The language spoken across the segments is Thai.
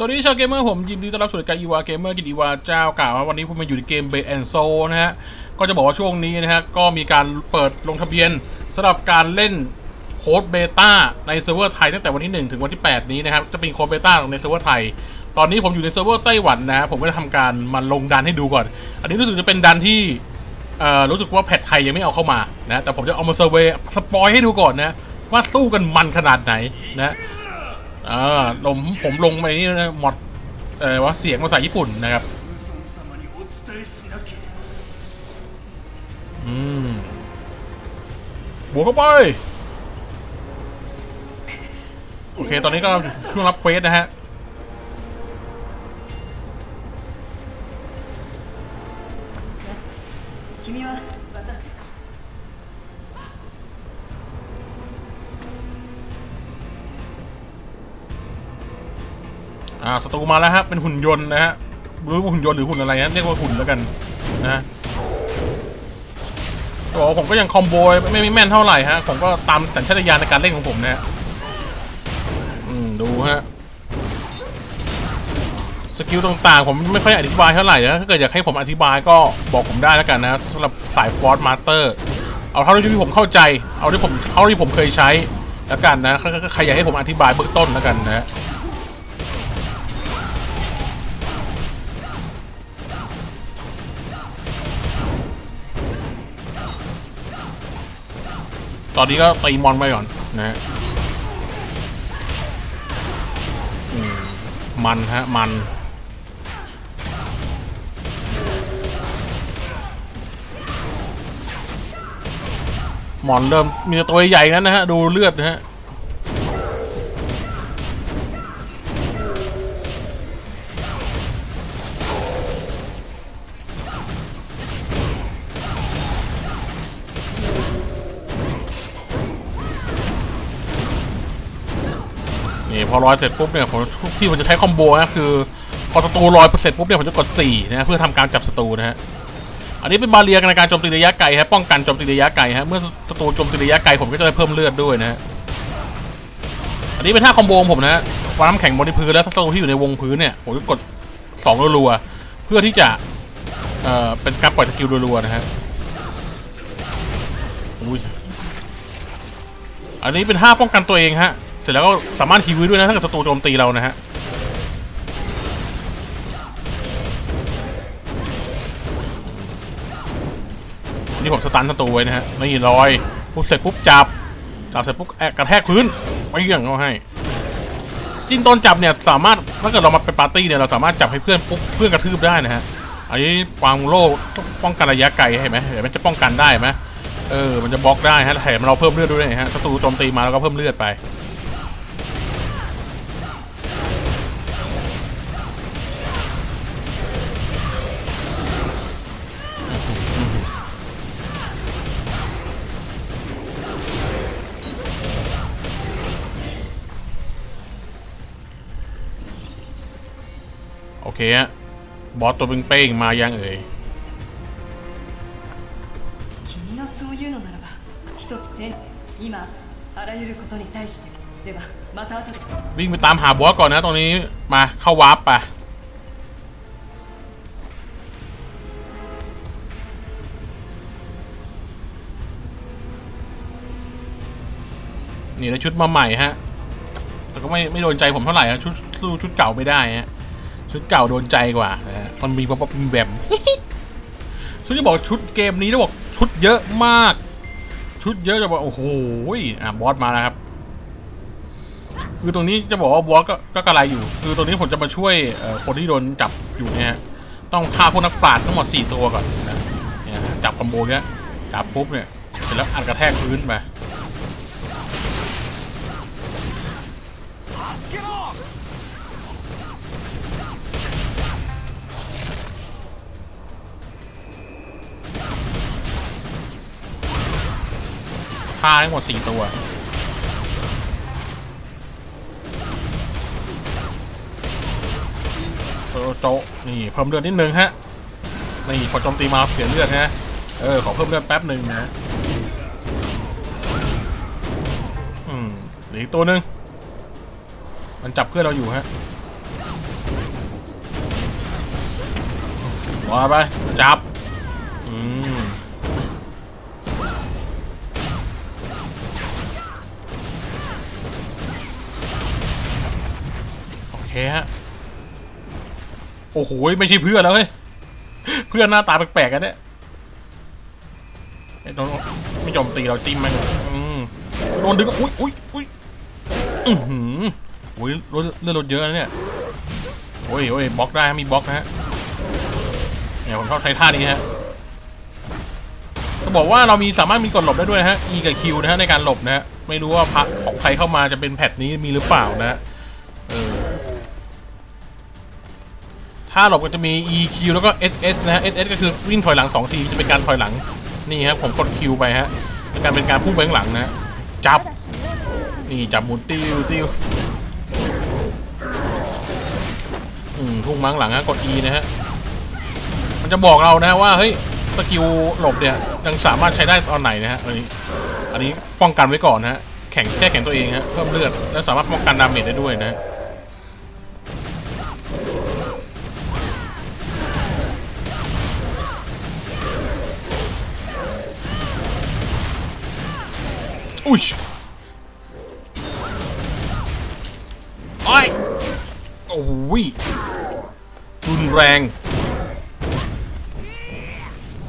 สวัสดีชาวเกมเมอร์ผมยินดีต้อนรับสู่รายการอีวาเกมเมอร์กินอีวาเจ้ากล่าวว่าวันนี้ผมมาอยู่ในเกมเบ a แอนโซนะฮะ ก็จะบอกว่าช่วงนี้นะฮะ ก็มีการเปิดลงทะเบียนสำหรับการเล่นโค้ดเบต้าในเซิร์ฟเวอร์ไทยตั้งแต่วันที่ 1 ถึงวันที่ 8 นี้นะครับ จะเป็นโค้ดเบต้าในเซิร์ฟเวอร์ไทย ตอนนี้ผมอยู่ในเซิร์ฟเวอร์ไต้หวันนะผมก็จะทำการมาลงดันให้ดูก่อน อันนี้รู้สึกจะเป็นดันที่รู้สึกว่าแพทไทยยังไม่เอาเข้ามานะแต่ผมจะเอามาเซอร์เวย์สปอยให้ดูก่อนนะ ว่าสู้กันมันขนาดไหนนะอ่าผมผมลงไปนี่นะหมดเออว่าเสียงภาษาญี่ปุ่นนะครับอืมบวกเข้าไป โอเค ตอนนี้ก็ช่วงรับเควสนะฮะ君は อ่าศัตรูมาแล้วฮะเป็นหุ่นยนต์นะฮะไม่รู้ว่าหุ่นยนต์หรือหุ่นอะไรฮะเรียกว่าหุ่นแล้วกันนะโอ้ผมก็ยังคอมโบไม่ไม่แม่นเท่าไหร่ฮะผมก็ตามสัญชาตญาณในการเล่นของผมนะฮะอืมดูฮะสกิลต่างๆผมไม่ค่อยอธิบายเท่าไหร่นะถ้าเกิดอยากให้ผมอธิบายก็บอกผมได้แล้วกันนะสำหรับสายฟอร์สมาสเตอร์เอาเท่าที่ผมเข้าใจ เอาที่ผมเท่าที่ผมเคยใช้แล้วกันนะใครใครอยากให้ผมอธิบายเบื้องต้นแล้วกันนะ ตอนนี้ก็ตีมอนไปก่อนนะฮะมันฮะ มันมอนเริ่มมีต่ตัวใหญ่นั้นนะฮะ ดูเลือดนะฮะ พอร้อยเสร็จปุ๊บเนี่ยผมทุกที่ผมจะใช้คอมโบนะคือพอศัตรูร้อยเสร็จปุ๊บเนี่ยผมจะกด4นะเพื่อทำการจับศัตรูนะฮะอันนี้เป็นบาเรียในการโจมตีระยะไกลฮะป้องกันโจมตีระยะไกลฮะเมื่อศัตรูโจมตีระยะไกลผมก็จะได้เพิ่มเลือดด้วยนะฮะอันนี้เป็นท่าคอมโบของผมนะฮะวางน้ำแข็งบนพื้นแล้วศัตรูที่อยู่ในวงพื้นเนี่ยผมจะกด2รัวๆเพื่อที่จะเอ่อเป็นการปล่อยสกิลรัวๆนะฮะอุ้ยอันนี้เป็นท่าป้องกันตัวเองฮะ เสร็จแล้วก็สามารถฮิวด้วยนะถ้าเกิดศัตรูโจมตีเรานะฮะนี่ผมสตันศัตรูไว้นะฮะนี่ลอยปุ๊บเสร็จปุ๊บจับจับเสร็จปุ๊บแอกระแทกพื้นไปเยี่ยงเขาให้จริงตอนจับเนี่ยสามารถถ้าเกิดเรามาเป็นปาร์ตี้เนี่ยเราสามารถจับให้เพื่อนปุ๊บเพื่อนกระทืบได้นะฮะอันนี้วางโล่ป้องกันระยะไกลเห็นไหมเห็นไหมจะป้องกันได้ไหมเออ มันจะบล็อกได้ฮะแถมเราเพิ่มเลือดด้วยนะฮะศัตรูโจมตีมาแล้วก็เพิ่มเลือดไป โอเคฮะบอสตัวเป้งๆมายังเอ่ยวิ่งไปตามหาบอสก่อนนะตรงนี้มาเข้าวาร์ปไปนี่แล้วชุดมาใหม่ฮะแต่ก็ไม่ไม่โดนใจผมเท่าไหร่นะชุดสู้ชุดเก่าไม่ได้ฮะ ชุดเก่าโดนใจกว่านะฮะมันมีป๊อปมีแบมชุดจะบอกชุดเกมนี้ต้องบอกชุดเยอะมาก ชุดเยอะจะบอกโอ้โหอะบอสมาแล้วครับ คือตรงนี้จะบอกว่าบอสก็ก็กระไรอยู่ คือตรงนี้ผมจะมาช่วยคนที่โดนจับอยู่เนี่ยฮะต้องฆ่าพวกนักปราชญ์ทั้งหมด 4 ตัวก่อนนะเนี่ยฮะจับคอมโบเนี้ยจับปุ๊บเนี่ยเสร็จแล้วอัดกระแทกพื้นไป ฆ่าทั้งหมด4ตัวโจโจะนี่เพิ่มเลือดนิดนึงฮะนี่พอโจมตีมาเสียเลือดฮะเออขอเพิ่มเลือดแป๊บหนึ่งนะอืมหลืออีกตัวหนึ่งมันจับเพื่อนเราอยู่ฮะมาไปจับ ฮะ โอ้โห ไม่ใช่เพื่อนแล้วเฮ้ย เพื่อนหน้าตาแปลกๆกันเนี่ยไอ้โดนไม่ยอมตีเราจิ้มมันเลยอืมโดนดึงก็อุ้ยอุ้ยอุ้ยอือหืออุ้ยรถเลือดรถเยอะนะเนี่ยโอ้ยโอ้ยบล็อกได้มีบล็อกนะฮะเนี่ยผมชอบใช้ท่านี้ฮะจะบอกว่าเรามีสามารถมีกดหลบได้ด้วยฮะ E กับ Q นะฮะในการหลบนะฮะ ไม่รู้ว่าพักของใครเข้ามาจะเป็นแพทนี้มีหรือเปล่านะฮะเออ ถ้าหลบก็จะมี EQ แล้วก็ SS นะฮะ SS ก็คือวิ่งถอยหลัง2ทีจะเป็นการถอยหลังนี่ครับผมกด Q ไปฮะเป็นการเป็นการพุ่งไปข้างหลังนะจับนี่จับหมุนติ้วติ้วอืมพุ่งมาข้งหลังฮะกด E นะฮะมันจะบอกเรานะว่าเฮ้ยสกิลหลบเนี่ยยังสามารถใช้ได้ตอนไหนนะฮะอันนี้อันนี้ป้องกันไว้ก่อนนะฮะแข่งแค่แข่งตัวเองฮะเพิ่มเลือดแล้วสามารถป้องกันดาเมจได้ด้วยนะ อุ้ยโอ้ยโอ้ยรุนแรง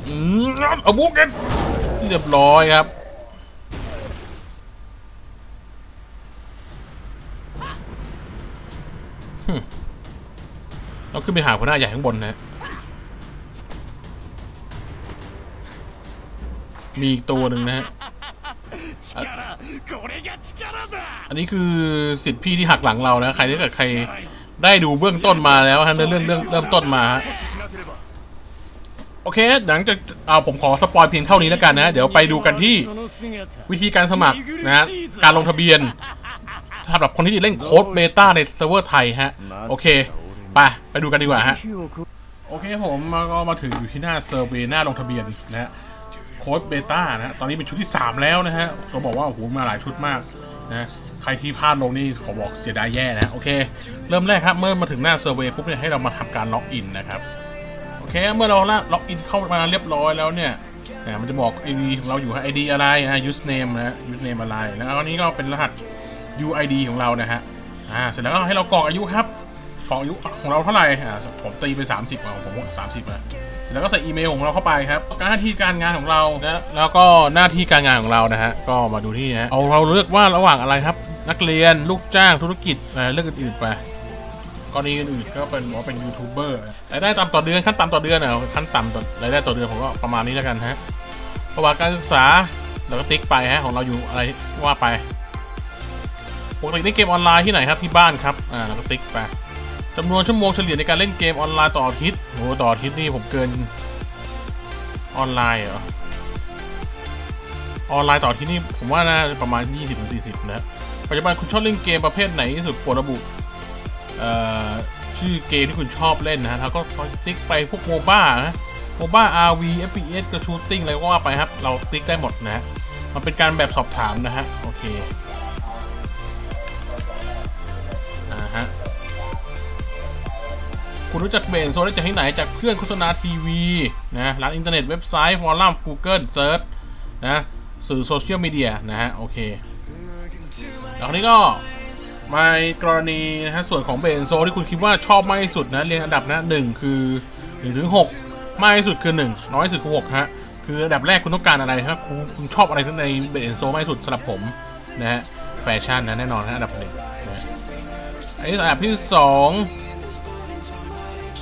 อืมอาบูกกันเรียบร้อยครับเราขึ้นไปหาหัวหน้าใหญ่ข้างบนนะ มีอีกตัวหนึ่งนะฮะ อันนี้คือสิทธิ์พี่ที่หักหลังเรานะใครที่เกิดใครได้ดูเบื้องต้นมาแล้วฮะเรื่องเรื่องเริ่มต้นมาฮะโอเคหลังจากเอาผมขอสปอยเพียงเท่านี้แล้วกันนะ เดี๋ยวไปดูกันที่วิธีการสมัครนะการลงทะเบียนสำหรับคนที่เล่นโค้ดเบต้าในเซิร์ฟเวอร์ไทยฮะ โอเค ไป ไปดูกันดีกว่าฮะ โอเคผมมาก็มาถึงอยู่ที่หน้าเซิร์ฟเวอร์หน้าลงทะเบียนนะฮะ โค้ดเบต้านะตอนนี้เป็นชุดที่ 3 แล้วนะฮะ ก็บอกว่าโอ้โหมาหลายชุดมากนะใครที่พลาดลงนี่ขอบอกเสียดายแย่นะโอเค เริ่มแรกครับ เมื่อมาถึงหน้าเซอร์เวย์ปุ๊บเนี่ยให้เรามาทำการล็อกอินนะครับโอเคเมื่อเราล็อกอินเข้ามาเรียบร้อยแล้วเนี่ยนะมันจะบอก ID เราอยู่ฮะ ID อะไรนะ username นะ username อะไรแล้วอันนี้ก็เป็นรหัส UID ของเรานะฮะอ่าเสร็จแล้วก็ให้เรากรอกอายุครับของอายุของเราเท่าไหร่อ่าผมตีไป 30อะของผมสามสิบอะ สร็จแล้วก็ใส่อีเมลของเราเข้าไปครับหน้าที่การงานของเรานะแล้วก็หน้าที่การงานของเรานะฮะก็มาดูที่นะฮะเอาเราเลือกว่าระหว่างอะไรครับ นักเรียนลูกจ้างธุรกิจอ่าเลือกอื่นๆไปกรณีอื่นๆก็เป็นว่าเป็นยูทูบเบอร์รายได้ตามต่อเดือนขั้นต่ำต่อเดือนอะขั้นต่ำต่อรายได้ต่อเดือนผมก็ประมาณนี้แล้วกันฮะประวัติการศึกษาเราก็ติ๊กไปฮะของเราอยู่อะไรว่าไปปกติเล่นเกมออนไลน์ที่ไหนครับที่บ้านครับอ่าเราก็ติ๊กไป จำนวนชั่วโมงเฉลี่ยในการเล่นเกมออนไลน์ต่ออาทิตย์โอ้ต่ออาทิตย์นี่ผมเกินออนไลน์เหรอ ออนไลน์ต่ออาทิตย์นี่ผมว่าน่าจะประมาณ 20-40 นะปัจจุบันคุณชอบเล่นเกมประเภทไหนที่สุดโปรดระบุชื่อเกมที่คุณชอบเล่นนะฮะแล้วก็ติ๊กไปพวกโมบ้านะโมบ้า RV FPS กับชูตติ้งอะไรก็ว่าไปครับ เราติ๊กได้หมดนะฮะมันเป็นการแบบสอบถามนะฮะ โอเค คุณรู้จักเบนโซได้จากที่ไหนจากเพื่อนโฆษณาทีวีนะร้านอินเทอร์เน็ตเว็บไซต์ฟอรัม Google เซิร์ชนะสื่อโซเชียลมีเดียนะฮะ โอเคแล้วคราวนี้ก็มากรณีนะฮะส่วนของเบนโซที่คุณคิดว่าชอบมากที่สุดนะเรียงอันดับนะหนึ่งคือหนึ่งถึงหกมากที่สุดคือหนึ่งน้อยที่สุดคือหกฮะคืออันดับแรกคุณต้องการอะไรครับคุณคุณชอบอะไรในเบนโซมากที่สุดสำหรับผมนะฮะแฟชั่นนะแน่นอนนะอันดับหนึ่งนะฮะอันนี้อันดับที่สอง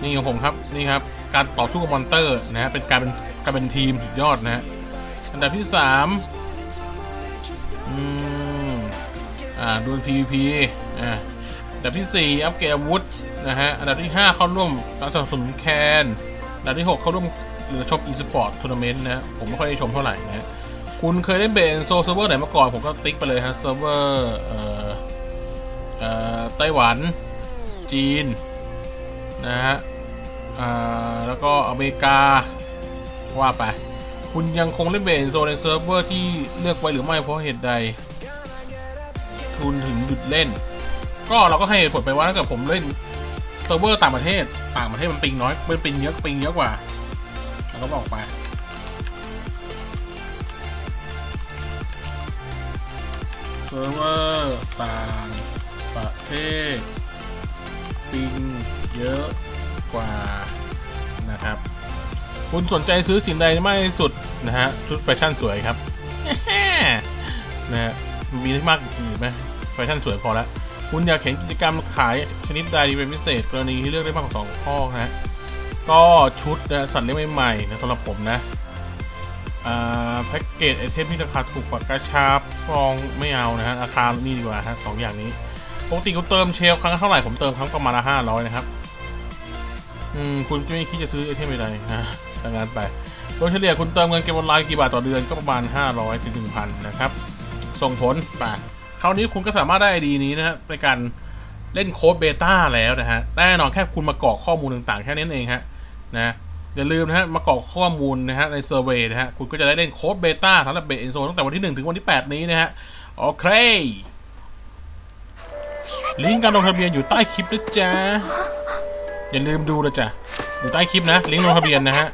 นี่ของผมครับนี่ครับการต่อสู้กับมอนเตอร์นะฮะเป็นการเป็นการเป็นทีมสุดยอดนะฮะอันดับที่สามอืมอ่าดวล PVP อ่าอันดับที่สี่อัปเกรดอาวุธนะฮะอันดับที่ห้าเข้าร่วมการสนับสนุนแคนอันดับที่หกเข้าร่วมหรือชมอีสปอร์ตทัวร์นาเมนต์นะฮะผมไม่ค่อยได้ชมเท่าไหร่นะฮะคุณเคยเล่นเบนโซเซิร์ฟเวอร์ไหนมาก่อน ผมก็ติ๊กไปเลยฮะเซิร์ฟเวอร์เอ่อเอ่อไต้หวันจีน นะฮะแล้วก็อเมริกาว่าไป คุณยังคงเล่นเบนโซในเซิร์ฟเวอร์ที่เลือกไว้หรือไม่เพราะเหตุใด ทุนถึงหยุดเล่น ก็เราก็ให้เหตุผลไปว่าถ้าเกิดผมเล่นเซิร์ฟเวอร์ต่างประเทศ ต่างประเทศมันปิงน้อยมันปิงเยอะปิงเยอะกว่าเราก็บอกไปเซิร์ฟเวอร์ต่างประเทศ ปิงเยอะกว่านะครับ คุณสนใจซื้อสิ่งใดมากที่สุดนะฮะชุดแฟชั่นสวยครับนะฮะมีได้มากอีกไหมแฟชั่นสวยพอแล้วคุณอยากเห็นกิจกรรมขายชนิดใดเป็นพิเศษกรณีที่เลือกได้มากกว่าสองข้อนะก็ชุดนะสัตว์เลี้ยงใหม่ๆนะสำหรับผมนะแพ็กเกจไอเทมที่ราคาถูกกว่ากระชับฟองไม่เอานะฮะ ราคานี่ดีกว่าฮะสองอย่างนี้ ปกติคุณเติมเชลครั้งเท่าไหร่ผมเติมครั้งประมาณห้าร้อยนะครับ อืมคุณไม่คิดจะซื้อไอเทมอะไรนะดังนั้นไปโดยเฉลี่ยคุณเติมเงินเกมออนไลน์กี่บาทต่อเดือนก็ประมาณ 500ถึง1,000 นะครับ ส่งผลไปคราวนี้คุณก็สามารถได้ไอดีนี้นะฮะในการเล่นโค้ดเบต้าแล้วนะฮะแน่นอนแค่คุณมากรอกข้อมูลต่างๆ แค่นั้นเองฮะนะอย่าลืมนะฮะมากรอกข้อมูลนะฮะในเซอร์เวยนะฮะคุณก็จะได้เล่นโค้ดเบต้าสำหรับเบสเอนโซตั้งแต่วันที่ 1 ถึงวันที่ 8 นี้นะฮะโอเค ลิงก์การลงทะเบียนอยู่ใต้คลิปนะจ๊ะ อย่าลืมดูนะจ๊ะ อยู่ใต้คลิปนะ ลิงก์ลงทะเบียนนะฮะ